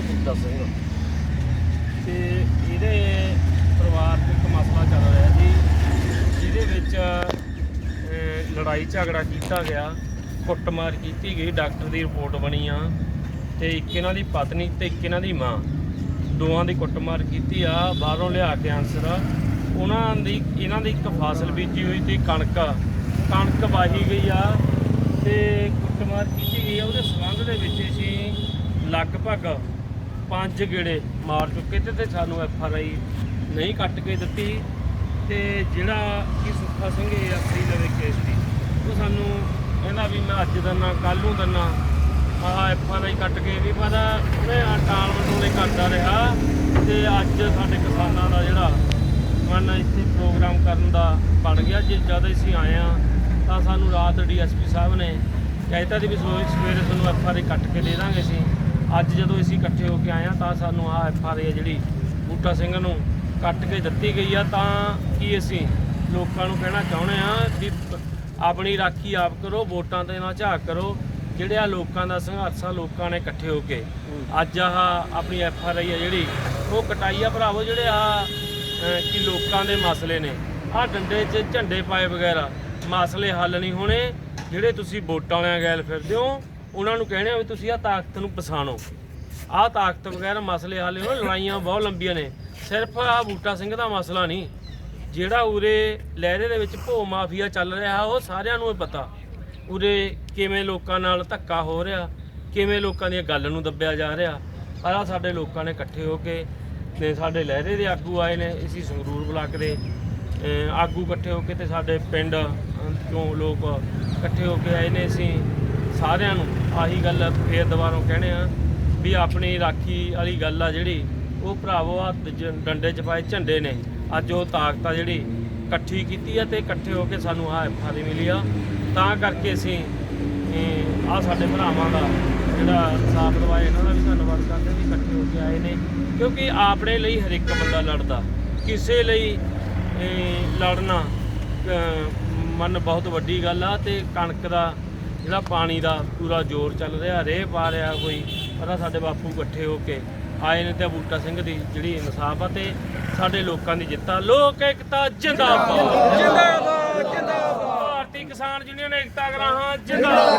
ਕਿਸਾਨ ਬੂਟਾ ਸਿੰਘ ਤੇ ਇਹਦੇ ਪਰਿਵਾਰ 'ਚ ਇੱਕ ਮਸਲਾ ਚੱਲ ਰਿਹਾ ਜੀ, ਜਿਹਦੇ ਵਿੱਚ ਲੜਾਈ ਝਗੜਾ ਕੀਤਾ ਗਿਆ, ਕੁੱਟਮਾਰ ਕੀਤੀ ਗਈ, ਡਾਕਟਰ ਦੀ ਰਿਪੋਰਟ ਬਣੀ ਆ, ਤੇ ਇੱਕ ਇਹਨਾਂ ਦੀ ਪਤਨੀ ਤੇ ਇੱਕ ਇਹਨਾਂ ਦੀ ਮਾਂ। ਦੋਵਾਂ ਦੀ ਕੁੱਟਮਾਰ ਕੀਤੀ ਆ, ਬਾਹਰੋਂ ਲਿਆ ਕੇ ਆਨਸਰ ਉਹਨਾਂ ਦੀ, ਇਹਨਾਂ ਦੀ ਇੱਕ ਫਸਲ ਬੀਜੀ ਹੋਈ ਤੇ ਕਣਕ। ਕਣਕ ਵਾਹੀ ਗਈ ਆ, ਤੇ ਕੁੱਟਮਾਰ ਕੀਤੀ ਗਈ ਆ। ਉਹਦੇ ਸੰਬੰਧ ਦੇ ਵਿੱਚ ਅਸੀਂ ਲਗਭਗ ਪੰਜ ਗੇੜੇ ਮਾਰ ਚੁੱਕੇ ਤੇ ਤੇ ਸਾਨੂੰ ਐਫ ਆਰ ਆਈ ਨਹੀਂ ਕੱਟ ਕੇ ਦਿੱਤੀ ਤੇ ਜਿਹੜਾ ਕਿ ਸੁੱਖਾ ਸਿੰਘ ਇਹ ਅਸਲੀ ਲਵੇ ਕੇਸ ਦੀ ਉਹ ਸਾਨੂੰ ਕਹਿੰਦਾ ਵੀ ਮੈਂ ਅੱਜ ਦੰਨਾ ਕੱਲ ਨੂੰ ਦੰਨਾ। ਆਹ ਐਫ ਆਰ ਆਈ ਕੱਟ ਕੇ ਵੀ ਪਤਾ ਉਹਨੇ ਟਾਲ ਮਟੋਲੇ ਕਰਦਾ ਰਿਹਾ ਤੇ ਅੱਜ ਸਾਡੇ ਕਿਸਾਨਾਂ ਦਾ ਜਿਹੜਾ ਮਨ ਇੱਥੇ ਪ੍ਰੋਗਰਾਮ ਕਰਨ ਦਾ ਬਣ ਗਿਆ। ਜੇ ਜਦ ਅਸੀਂ ਆਏ ਆ ਤਾਂ ਸਾਨੂੰ ਰਾਤ ਡੀਐਸਪੀ ਸਾਹਿਬ ਨੇ ਕਹਿਤਾ ਸੀ ਵੀ ਸਵੇਰੇ ਸਵੇਰੇ ਤੁਹਾਨੂੰ ਐਫ ਆਰ ਆਈ ਕੱਟ ਕੇ ਦੇ ਦਾਂਗੇ ਅਸੀਂ। ਅੱਜ ਜਦੋਂ ਅਸੀਂ ਇਕੱਠੇ ਹੋ ਕੇ ਆਏ ਆ ਤਾਂ ਸਾਨੂੰ ਆਹ ਐਫ ਆਰ ਆਈ ਜਿਹੜੀ ਬੂਟਾ ਸਿੰਘ ਨੂੰ ਕੱਟ ਕੇ ਦਿੱਤੀ ਗਈ ਆ। ਤਾਂ ਕੀ ਅਸੀਂ ਲੋਕਾਂ ਨੂੰ ਕਹਿਣਾ ਚਾਹੁੰਦੇ ਆ ਵੀ ਆਪਣੀ ਰਾਖੀ ਆਪ ਕਰੋ, ਵੋਟਾਂ ਤੇ ਨਾ ਝਾਕ ਕਰੋ। ਜਿਹੜੇ ਆ ਲੋਕਾਂ ਦਾ ਸੰਘਰਸ਼ ਆ, ਲੋਕਾਂ ਨੇ ਇਕੱਠੇ ਹੋ ਕੇ। ਅੱਜ ਆਹ ਆਪਣੀ ਐਫ ਆਰ ਆਈ ਆ ਜਿਹੜੀ, ਉਹ ਕਟਾਈ ਆ ਭਰਾਵੋ, ਜਿਹੜੇ ਆ ਕਿ ਲੋਕਾਂ ਦੇ ਮਸਲੇ ਨੇ। ਆ ਡੰਡੇ 'ਚ ਝੰਡੇ ਪਾਏ ਵਗੈਰਾ ਮਸਲੇ ਹੱਲ ਨਹੀਂ ਹੋਣੇ। ਜਿਹੜੇ ਤੁਸੀਂ ਵੋਟਾਂ ਵਾਲਿਆਂ ਗੈਲ ਫਿਰਦੇ ਹੋ ਉਹਨਾਂ ਨੂੰ ਕਹਿਣੇ ਵੀ ਤੁਸੀਂ ਆ ਤਾਕਤ ਨੂੰ ਪਛਾਣੋ। ਆਹ ਤਾਕਤ ਵਗੈਰਾ ਮਸਲੇ ਹਾਲੇ ਹੋ ਲੜਾਈਆਂ ਬਹੁਤ ਲੰਬੀਆਂ ਨੇ। ਸਿਰਫ ਆ ਬੂਟਾ ਸਿੰਘ ਦਾ ਮਸਲਾ ਨਹੀਂ, ਜਿਹੜਾ ਉਰੇ ਲਹਿਰੇ ਦੇ ਵਿੱਚ ਭੋ ਮਾਫੀਆ ਚੱਲ ਰਿਹਾ, ਉਹ ਸਾਰਿਆਂ ਨੂੰ ਹੀ ਪਤਾ। ਉਰੇ ਕਿਵੇਂ ਲੋਕਾਂ ਨਾਲ ਧੱਕਾ ਹੋ ਰਿਹਾ, ਕਿਵੇਂ ਲੋਕਾਂ ਦੀਆਂ ਗੱਲ ਨੂੰ ਦੱਬਿਆ ਜਾ ਰਿਹਾ। ਪਰ ਆਹ ਸਾਡੇ ਲੋਕਾਂ ਨੇ ਇਕੱਠੇ ਹੋ ਕੇ ਤੇ ਸਾਡੇ ਲਹਿਰੇ ਦੇ ਆਗੂ ਆਏ ਨੇ ਅਸੀਂ ਸੰਗਰੂਰ ਬਲਾਕ ਦੇ ਆਗੂ ਇਕੱਠੇ ਹੋ ਕੇ ਤੇ ਸਾਡੇ ਪਿੰਡ ਤੋਂ ਲੋਕ ਇਕੱਠੇ ਹੋ ਕੇ ਆਏ ਨੇ, ਅਸੀਂ ਸਾਰਿਆਂ ਨੂੰ ਆਹੀ ਗੱਲ ਫੇਰ ਦੁਬਾਰਾ ਕਹਿਣੇ ਆ ਵੀ ਆਪਣੀ ਰਾਖੀ ਵਾਲੀ ਗੱਲ ਆ ਜਿਹੜੀ, ਉਹ ਭਰਾਵੋ ਆ ਡੰਡੇ 'ਚ ਪਾਏ ਝੰਡੇ ਨੇ। ਅੱਜ ਉਹ ਤਾਕਤ ਆ ਜਿਹੜੀ ਇਕੱਠੀ ਕੀਤੀ ਆ ਤੇ ਇਕੱਠੇ ਹੋ ਕੇ ਸਾਨੂੰ ਆ ਐਫਆਰ ਮਿਲੀ ਆ। ਤਾਂ ਕਰਕੇ ਅਸੀਂ ਆ ਸਾਡੇ ਭਰਾਵਾਂ ਦਾ ਜਿਹੜਾ ਸਾਥ ਦਵਾਇਆ, ਇਹਨਾਂ ਦਾ ਵੀ ਧੰਨਵਾਦ ਕਰਦੇ ਵੀ ਇਕੱਠੇ ਹੋ ਕੇ ਆਏ ਨੇ। ਕਿਉਂਕਿ ਆਪਣੇ ਲਈ ਹਰ ਇੱਕ ਬੰਦਾ ਲੜਦਾ। ਕਿਸੇ ਲਈ ਲੜਨਾ ਮਨ ਬਹੁਤ ਵੱਡੀ ਗੱਲ ਆ ਤੇ ਕਣਕ ਦਾ ਜਿਹੜਾ ਪਾਣੀ ਦਾ ਪੂਰਾ ਜ਼ੋਰ ਚੱਲ ਰਿਹਾ ਰੇਹ ਪਾ ਰਿਹਾ ਕੋਈ ਪਤਾ ਸਾਡੇ ਬਾਪੂ ਇਕੱਠੇ ਹੋ ਕੇ ਆਏ ਨੇ ਤੇ ਬੂਟਾ ਸਿੰਘ ਦੀ ਜਿਹੜੀ ਇਨਸਾਫ ਆ ਤੇ ਸਾਡੇ ਲੋਕਾਂ ਦੀ ਜਿੱਤ ਲੋਕ ਏਕਤਾ ਜਿੰਦਾਬਾਦ। ਜਿੰਦਾਬਾਦ ਜਿੰਦਾਬਾਦ। ਭਾਰਤੀ ਕਿਸਾਨ ਯੂਨੀਅਨ ਏਕਤਾ ਗਰਾਹਾਂ ਜਿੰਦਾਬਾਦ।